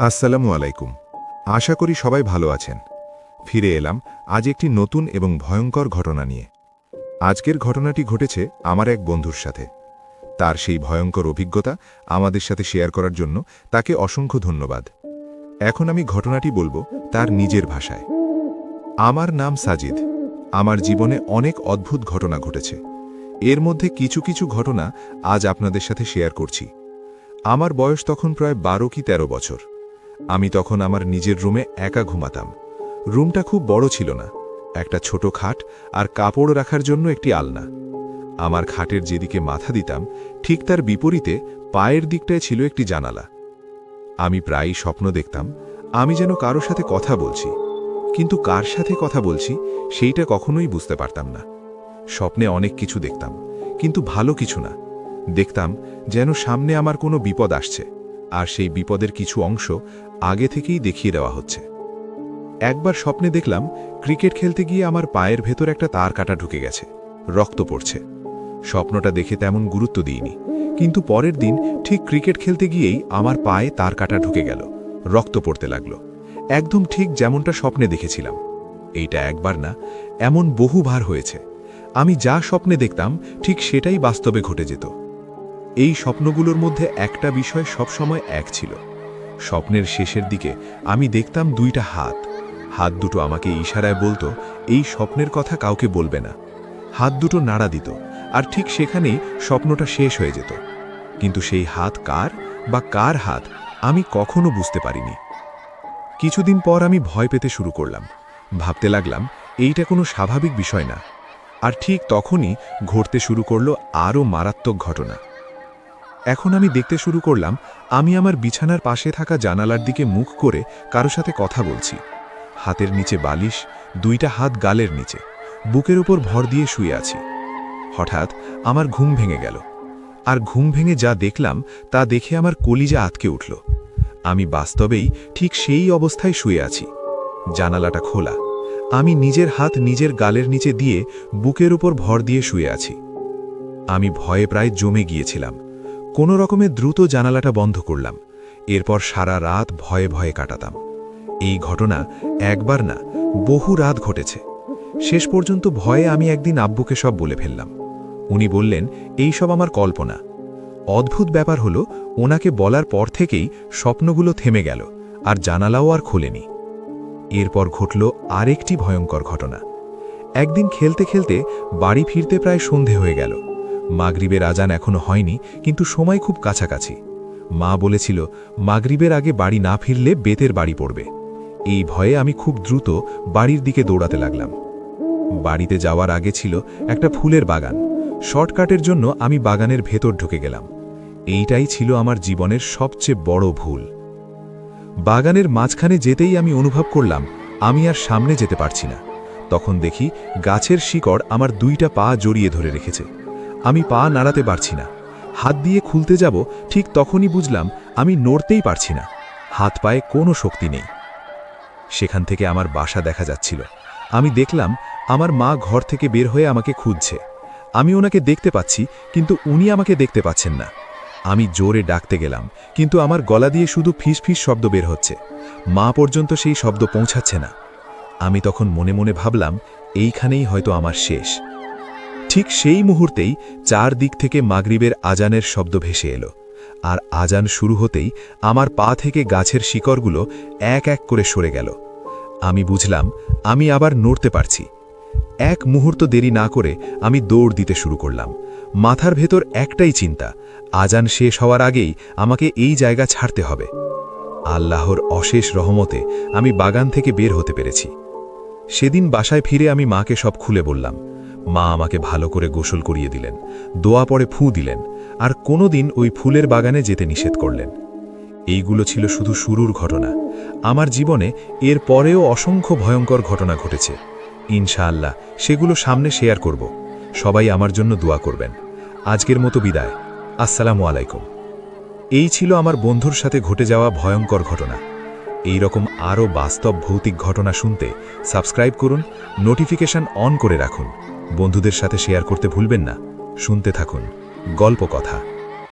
আসসালামু আলাইকুম। আশা করি সবাই ভালো আছেন। ফিরে এলাম আজ একটি নতুন এবং ভয়ঙ্কর ঘটনা নিয়ে। আজকের ঘটনাটি ঘটেছে আমার এক বন্ধুর সাথে। তার সেই ভয়ঙ্কর অভিজ্ঞতা আমাদের সাথে শেয়ার করার জন্য তাকে অসংখ্য ধন্যবাদ। এখন আমি ঘটনাটি বলব তার নিজের ভাষায়। আমার নাম সাজিদ। আমার জীবনে অনেক অদ্ভুত ঘটনা ঘটেছে। এর মধ্যে কিছু কিছু ঘটনা আজ আপনাদের সাথে শেয়ার করছি। আমার বয়স তখন প্রায় বারো কি ১৩ বছর। আমি তখন আমার নিজের রুমে একা ঘুমাতাম। রুমটা খুব বড় ছিল না, একটা ছোট খাট আর কাপড় রাখার জন্য একটি আলনা। আমার খাটের যেদিকে মাথা দিতাম, ঠিক তার বিপরীতে পায়ের দিকটায় ছিল একটি জানালা। আমি প্রায়ই স্বপ্ন দেখতাম, আমি যেন কারও সাথে কথা বলছি, কিন্তু কার সাথে কথা বলছি সেইটা কখনোই বুঝতে পারতাম না। স্বপ্নে অনেক কিছু দেখতাম, কিন্তু ভালো কিছু না। দেখতাম যেন সামনে আমার কোনো বিপদ আসছে। আর সেই বিপদের কিছু অংশ আগে থেকেই দেখিয়ে দেওয়া হচ্ছে। একবার স্বপ্নে দেখলাম, ক্রিকেট খেলতে গিয়ে আমার পায়ের ভেতর একটা তার কাটা ঢুকে গেছে। রক্ত পড়ছে। স্বপ্নটা দেখে তেমন গুরুত্ব দিইনি। কিন্তু পরের দিন ঠিক ক্রিকেট খেলতে গিয়েই আমার পায়ে তার কাটা ঢুকে গেল। রক্ত পড়তে লাগল। একদম ঠিক যেমনটা স্বপ্নে দেখেছিলাম। এইটা একবার না, এমন বহুবার হয়েছে। আমি যা স্বপ্নে দেখতাম, ঠিক সেটাই বাস্তবে ঘটে যেত। এই স্বপ্নগুলোর মধ্যে একটা বিষয় সবসময় এক ছিল। স্বপ্নের শেষের দিকে আমি দেখতাম দুইটা হাত। হাত দুটো আমাকে ইশারায় বলতো, এই স্বপ্নের কথা কাউকে বলবে না। হাত দুটো নাড়া দিত, আর ঠিক সেখানেই স্বপ্নটা শেষ হয়ে যেত। কিন্তু সেই হাত কার বা কার হাত, আমি কখনো বুঝতে পারিনি। কিছুদিন পর আমি ভয় পেতে শুরু করলাম। ভাবতে লাগলাম, এইটা কোনো স্বাভাবিক বিষয় না। আর ঠিক তখনই ঘটতে শুরু করল আরও মারাত্মক ঘটনা। এখন আমি দেখতে শুরু করলাম, আমি আমার বিছানার পাশে থাকা জানালার দিকে মুখ করে কারও সাথে কথা বলছি। হাতের নিচে বালিশ, দুইটা হাত গালের নিচে। বুকের উপর ভর দিয়ে শুয়ে আছি। হঠাৎ আমার ঘুম ভেঙে গেল। আর ঘুম ভেঙে যা দেখলাম, তা দেখে আমার কলিজা আতকে উঠল। আমি বাস্তবেই ঠিক সেই অবস্থায় শুয়ে আছি। জানালাটা খোলা। আমি নিজের হাত নিজের গালের নিচে দিয়ে বুকের উপর ভর দিয়ে শুয়ে আছি। আমি ভয়ে প্রায় জমে গিয়েছিলাম। কোনো রকমে দ্রুত জানালাটা বন্ধ করলাম। এরপর সারা রাত ভয়ে ভয়ে কাটাতাম। এই ঘটনা একবার না, বহু রাত ঘটেছে। শেষ পর্যন্ত ভয়ে আমি একদিন আব্বুকে সব বলে ফেললাম। উনি বললেন, এই সব আমার কল্পনা। অদ্ভুত ব্যাপার হলো, ওনাকে বলার পর থেকেই স্বপ্নগুলো থেমে গেল, আর জানালাও আর খোলেনি। এরপর ঘটল আরেকটি ভয়ঙ্কর ঘটনা। একদিন খেলতে খেলতে বাড়ি ফিরতে প্রায় সন্ধে হয়ে গেল। মাগরিবের আজান এখনও হয়নি, কিন্তু সময় খুব কাছাকাছি। মা বলেছিল, মাগরিবের আগে বাড়ি না ফিরলে বেতের বাড়ি পড়বে। এই ভয়ে আমি খুব দ্রুত বাড়ির দিকে দৌড়াতে লাগলাম। বাড়িতে যাওয়ার আগে ছিল একটা ফুলের বাগান। শর্টকাটের জন্য আমি বাগানের ভেতর ঢুকে গেলাম। এইটাই ছিল আমার জীবনের সবচেয়ে বড় ভুল। বাগানের মাঝখানে যেতেই আমি অনুভব করলাম, আমি আর সামনে যেতে পারছি না। তখন দেখি গাছের শিকড় আমার দুইটা পা জড়িয়ে ধরে রেখেছে। আমি পা নাড়াতে পারছি না। হাত দিয়ে খুলতে যাব, ঠিক তখনই বুঝলাম আমি নড়তেই পারছি না। হাত পায়ে কোনো শক্তি নেই। সেখান থেকে আমার বাসা দেখা যাচ্ছিল। আমি দেখলাম আমার মা ঘর থেকে বের হয়ে আমাকে খুঁজছে। আমি ওনাকে দেখতে পাচ্ছি, কিন্তু উনি আমাকে দেখতে পাচ্ছেন না। আমি জোরে ডাকতে গেলাম, কিন্তু আমার গলা দিয়ে শুধু ফিস ফিস শব্দ বের হচ্ছে। মা পর্যন্ত সেই শব্দ পৌঁছাচ্ছে না। আমি তখন মনে মনে ভাবলাম, এইখানেই হয়তো আমার শেষ। ঠিক সেই মুহূর্তেই চার দিক থেকে মাগরিবের আজানের শব্দ ভেসে এলো। আর আজান শুরু হতেই আমার পা থেকে গাছের শিকড়গুলো এক এক করে সরে গেল। আমি বুঝলাম, আমি আবার নড়তে পারছি। এক মুহূর্ত দেরি না করে আমি দৌড় দিতে শুরু করলাম। মাথার ভেতর একটাই চিন্তা, আজান শেষ হওয়ার আগেই আমাকে এই জায়গা ছাড়তে হবে। আল্লাহর অশেষ রহমতে আমি বাগান থেকে বের হতে পেরেছি। সেদিন বাসায় ফিরে আমি মাকে সব খুলে বললাম মা আমাকে ভালো করে গোসল করিয়ে দিলেন, দোয়া পরে ফু দিলেন, আর কোনোদিন ওই ফুলের বাগানে যেতে নিষেধ করলেন। এইগুলো ছিল শুধু শুরুর ঘটনা। আমার জীবনে এর পরেও অসংখ্য ভয়ঙ্কর ঘটনা ঘটেছে। ইনশাআল্লাহ, সেগুলো সামনে শেয়ার করব। সবাই আমার জন্য দোয়া করবেন। আজকের মতো বিদায়। আসসালামু আলাইকুম। এই ছিল আমার বন্ধুর সাথে ঘটে যাওয়া ভয়ঙ্কর ঘটনা। এই রকম আরও বাস্তব ভৌতিক ঘটনা শুনতে সাবস্ক্রাইব করুন, নোটিফিকেশন অন করে রাখুন। বন্ধুদের সাথে শেয়ার করতে ভুলবেন না। শুনতে থাকুন। গল্প কথা।